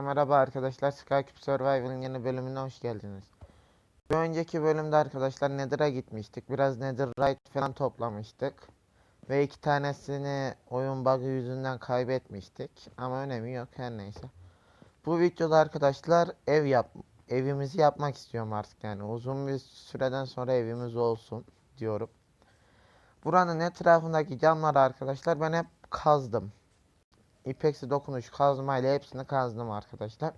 Herkese merhaba arkadaşlar. Skycube Survival'ın yeni bölümüne hoş geldiniz. Bir önceki bölümde arkadaşlar Nether'a gitmiştik. Biraz Netherite falan toplamıştık. Ve iki tanesini oyun bug'ı yüzünden kaybetmiştik. Ama önemi yok her neyse. Bu videoda arkadaşlar ev yap evimizi yapmak istiyorum artık yani. Uzun bir süreden sonra evimiz olsun diyorum. Buranın etrafındaki camları arkadaşlar ben hep kazdım. İpeksi dokunuş kazmayla hepsini kazdım arkadaşlar.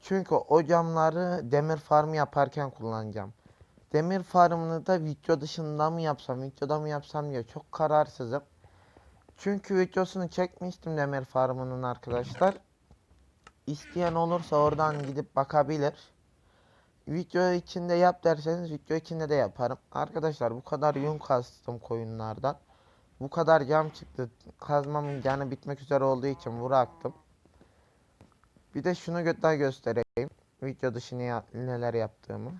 Çünkü o camları demir farmı yaparken kullanacağım. Demir farmını da video dışında mı yapsam, videoda mı yapsam diye çok kararsızım. Çünkü videosunu çekmiştim demir farmının arkadaşlar. İsteyen olursa oradan gidip bakabilir. Video içinde yap derseniz video içinde de yaparım. Arkadaşlar bu kadar yün kastım koyunlardan. Bu kadar cam çıktı. Kazmamın canı bitmek üzere olduğu için bıraktım. Bir de şunu daha göstereyim. Video dışı ne neler yaptığımı.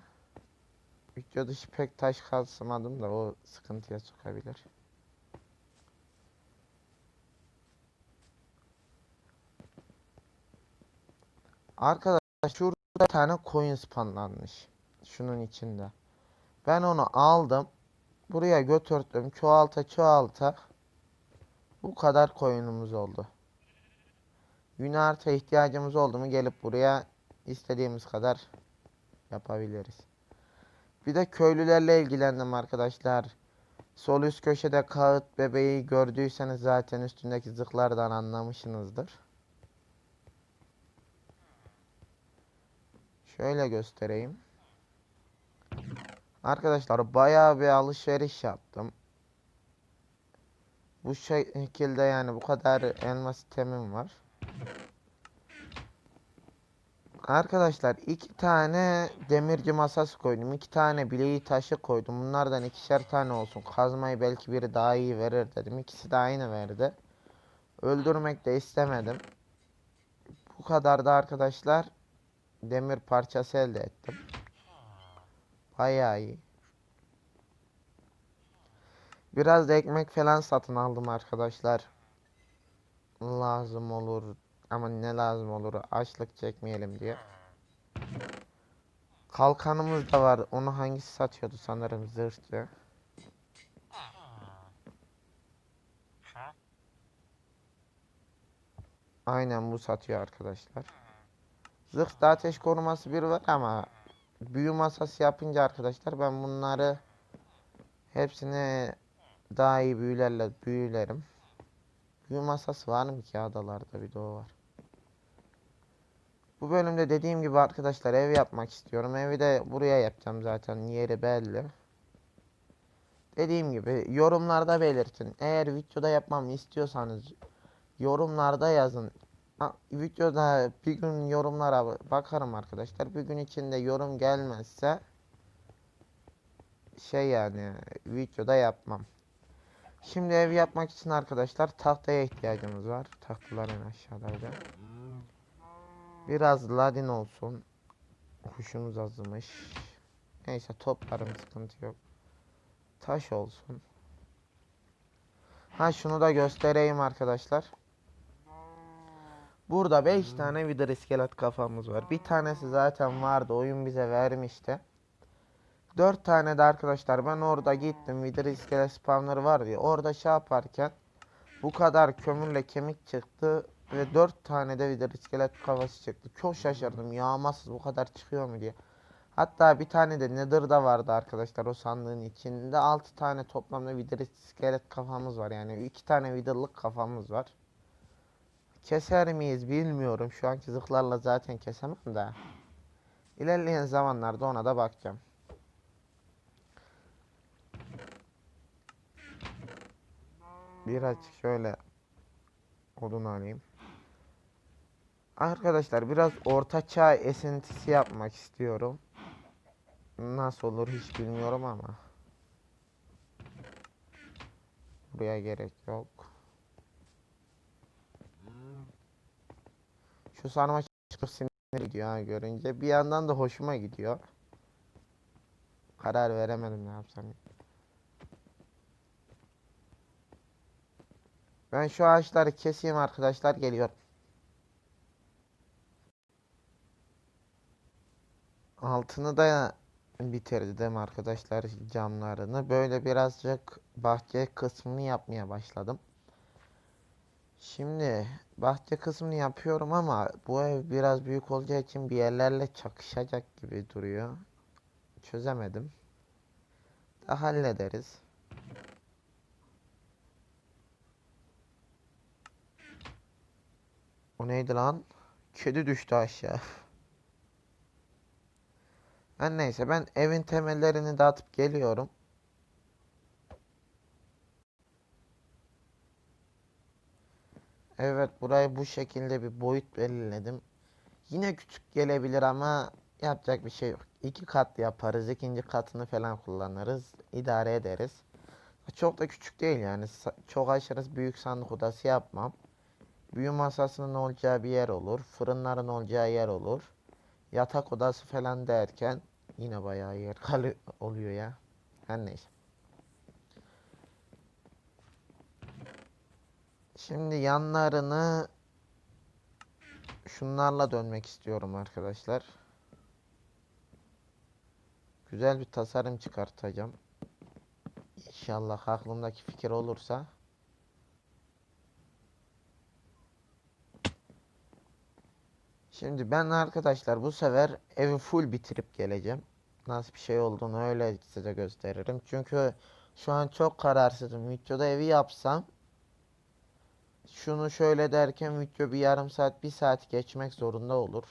Video dışı pek taş kazmadım da o sıkıntıya sokabilir. Arkadaşlar şurada tane coin spawnlanmış. Şunun içinde. Ben onu aldım. Buraya götürdüm. Çoğalta çoğalta. Bu kadar koyunumuz oldu. Gün artı ihtiyacımız oldu mu gelip buraya istediğimiz kadar yapabiliriz. Bir de köylülerle ilgilendim arkadaşlar. Sol üst köşede kağıt bebeği gördüyseniz zaten üstündeki zırhlardan anlamışsınızdır. Şöyle göstereyim. Arkadaşlar bayağı bir alışveriş yaptım. Bu şekilde yani bu kadar elma sistemim var. Arkadaşlar iki tane demirci masası koydum. iki tane bileği taşı koydum. Bunlardan ikişer tane olsun. Kazmayı belki biri daha iyi verir dedim. İkisi de aynı verdi. Öldürmek de istemedim. Bu kadar da arkadaşlar demir parçası elde ettim. Bayağı iyi. Biraz da ekmek falan satın aldım arkadaşlar. Lazım olur ama ne lazım olur açlık çekmeyelim diye. Kalkanımız da var. Onu hangisi satıyordu sanırım zırhçı. Aynen bu satıyor arkadaşlar. Zırhta ateş koruması bir var ama büyü masası yapınca arkadaşlar ben bunları hepsini daha iyi büyülerle büyülerim. Büyü masası var mı ki adalarda bir de o var. Bu bölümde dediğim gibi arkadaşlar ev yapmak istiyorum. Evi de buraya yapacağım zaten yeri belli. Dediğim gibi yorumlarda belirtin. Eğer videoda yapmamı istiyorsanız yorumlarda yazın. Videoda bir gün yorumlara bakarım arkadaşlar. Bir gün içinde yorum gelmezse şey yani videoda yapmam. Şimdi ev yapmak için arkadaşlar tahtaya ihtiyacımız var. Tahtaların aşağıdaydı. Biraz ladin olsun. Kuşumuz azmış. Neyse toplarım sıkıntı yok. Taş olsun. Ha şunu da göstereyim arkadaşlar. Burada 5 tane Wither iskelet kafamız var. Bir tanesi zaten vardı. Oyun bize vermişti. 4 tane de arkadaşlar ben orada gittim. Wither iskelet spawner var diye. Orada şey yaparken bu kadar kömürle kemik çıktı. Ve 4 tane de Wither iskelet kafası çıktı. Çok şaşırdım. Yağmasız bu kadar çıkıyor mu diye. Hatta bir tane de Nether'da vardı arkadaşlar o sandığın içinde. 6 tane toplamda Wither iskelet kafamız var. Yani 2 tane Wither'lık kafamız var. Keser miyiz bilmiyorum. Şu anki zırhlarla zaten kesemem de. İlerleyen zamanlarda ona da bakacağım. Biraz şöyle odun alayım. Arkadaşlar biraz orta çağ esintisi yapmak istiyorum. Nasıl olur hiç bilmiyorum ama. Buraya gerek yok. Şu sarmaş çok sinir gidiyor ha görünce. Bir yandan da hoşuma gidiyor. Karar veremedim ne yapsam. Ben şu ağaçları keseyim arkadaşlar geliyor. Altını da bitirdim arkadaşlar camlarını. Böyle birazcık bahçe kısmını yapmaya başladım. Şimdi bahçe kısmını yapıyorum ama bu ev biraz büyük olacağı için bir yerlerle çakışacak gibi duruyor. Çözemedim. Da hallederiz. O neydi lan? Kedi düştü aşağı. Her neyse ben evin temellerini dağıtıp geliyorum. Evet burayı bu şekilde bir boyut belirledim. Yine küçük gelebilir ama yapacak bir şey yok. İki kat yaparız. ikinci katını falan kullanırız. idare ederiz. Çok da küçük değil yani. Çok aşırı büyük sandık odası yapmam. Büyü masasının olacağı bir yer olur. Fırınların olacağı yer olur. Yatak odası falan derken yine bayağı yer kalı oluyor ya. Her neyse. Şimdi yanlarını şunlarla dönmek istiyorum arkadaşlar. Güzel bir tasarım çıkartacağım. İnşallah aklımdaki fikir olursa. Şimdi ben arkadaşlar bu sefer evi full bitirip geleceğim. Nasıl bir şey olduğunu öyle size gösteririm. Çünkü şu an çok kararsızım. Videoda evi yapsam şunu şöyle derken video bir yarım saat bir saat geçmek zorunda olur.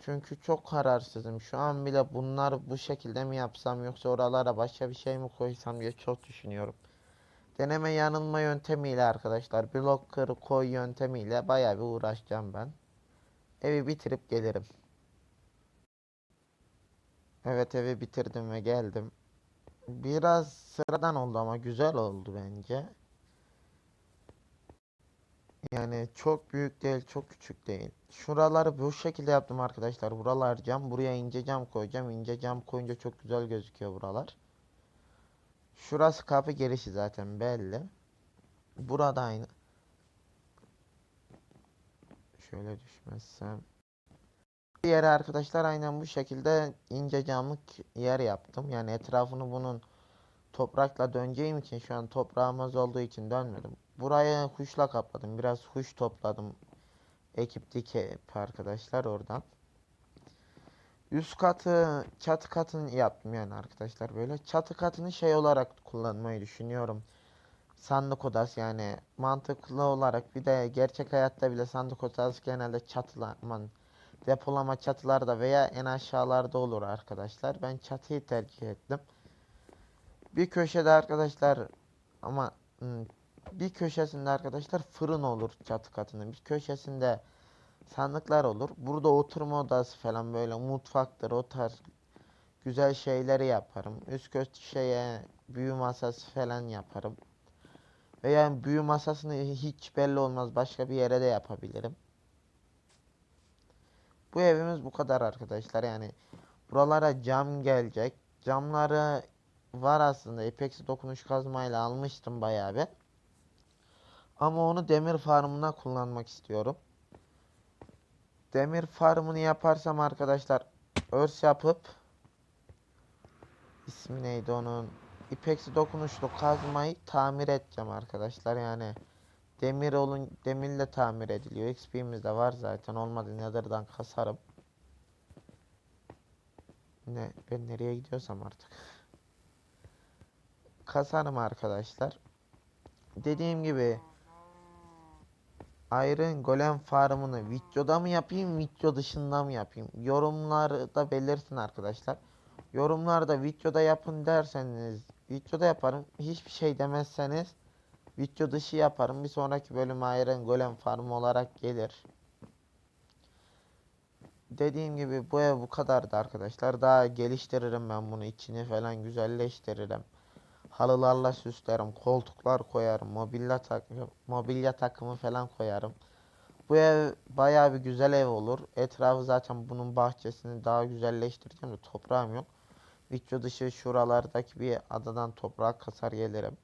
Çünkü çok kararsızım. Şu an bile bunlar bu şekilde mi yapsam yoksa oralara başka bir şey mi koysam diye çok düşünüyorum. Deneme yanılma yöntemiyle arkadaşlar blocker koy yöntemiyle bayağı bir uğraşacağım ben. Evi bitirip gelirim. Evet evi bitirdim ve geldim. Biraz sıradan oldu ama güzel oldu bence. Yani çok büyük değil, çok küçük değil. Şuraları bu şekilde yaptım arkadaşlar. Buralar cam. Buraya ince cam koyacağım. İnce cam koyunca çok güzel gözüküyor buralar. Şurası kapı girişi zaten belli. Burada aynı. Şöyle düşmezsem. Yere arkadaşlar aynen bu şekilde ince camlık yer yaptım. Yani etrafını bunun toprakla döneceğim için şu an toprağımız olduğu için dönmedim. Burayı kuşla kapladım. Biraz kuş topladım. Ekip dikip arkadaşlar oradan. Üst katı çatı katını yaptım yani arkadaşlar böyle. Çatı katını şey olarak kullanmayı düşünüyorum. Sandık odası yani mantıklı olarak bir de gerçek hayatta bile sandık odası genelde çatılar aman depolama çatılarda veya en aşağılarda olur arkadaşlar. Ben çatıyı tercih ettim. Bir köşede arkadaşlar ama hmm, bir köşesinde arkadaşlar fırın olur çatı katının. Bir köşesinde sandıklar olur. Burada oturma odası falan böyle mutfaktır o tarz güzel şeyleri yaparım. Üst köşeye büyü masası falan yaparım. Veya büyü masasını hiç belli olmaz başka bir yere de yapabilirim. Bu evimiz bu kadar arkadaşlar yani buralara cam gelecek. Camları var aslında epeksi dokunuş kazmayla almıştım bayağı bir. Ama onu demir farmına kullanmak istiyorum. Demir farmını yaparsam arkadaşlar örs yapıp ismi neydi onun? İpeksi dokunuşlu kazmayı tamir edeceğim arkadaşlar. Yani demir olun demirle tamir ediliyor. XP'miz de var zaten. Olmadı nether'dan kasarım. Ne ben nereye gidiyorsam artık. Kasarım arkadaşlar. Dediğim gibi Iron Golem farmını videoda mı yapayım, video dışında mı yapayım? Yorumlarda belirtin arkadaşlar. Yorumlarda videoda yapın derseniz videoda yaparım. Hiçbir şey demezseniz video dışı yaparım. Bir sonraki bölüm Iron Golem farmı olarak gelir. Dediğim gibi bu ev bu kadardı arkadaşlar. Daha geliştiririm ben bunu. içini falan güzelleştiririm. Halılarla süslerim, koltuklar koyarım, mobilya takımı, mobilya takımı falan koyarım. Bu ev bayağı bir güzel ev olur. Etrafı zaten bunun bahçesini daha güzelleştireceğim de toprağım yok. Video dışı şuralardaki bir adadan toprak kasar gelirim.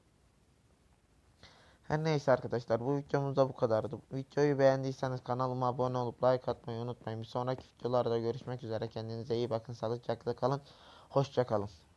Her neyse arkadaşlar bu videomuz da bu kadardı. Videoyu beğendiyseniz kanalıma abone olup like atmayı unutmayın. Bir sonraki videolarda görüşmek üzere. Kendinize iyi bakın. Sağlıcakla kalın. Hoşça kalın.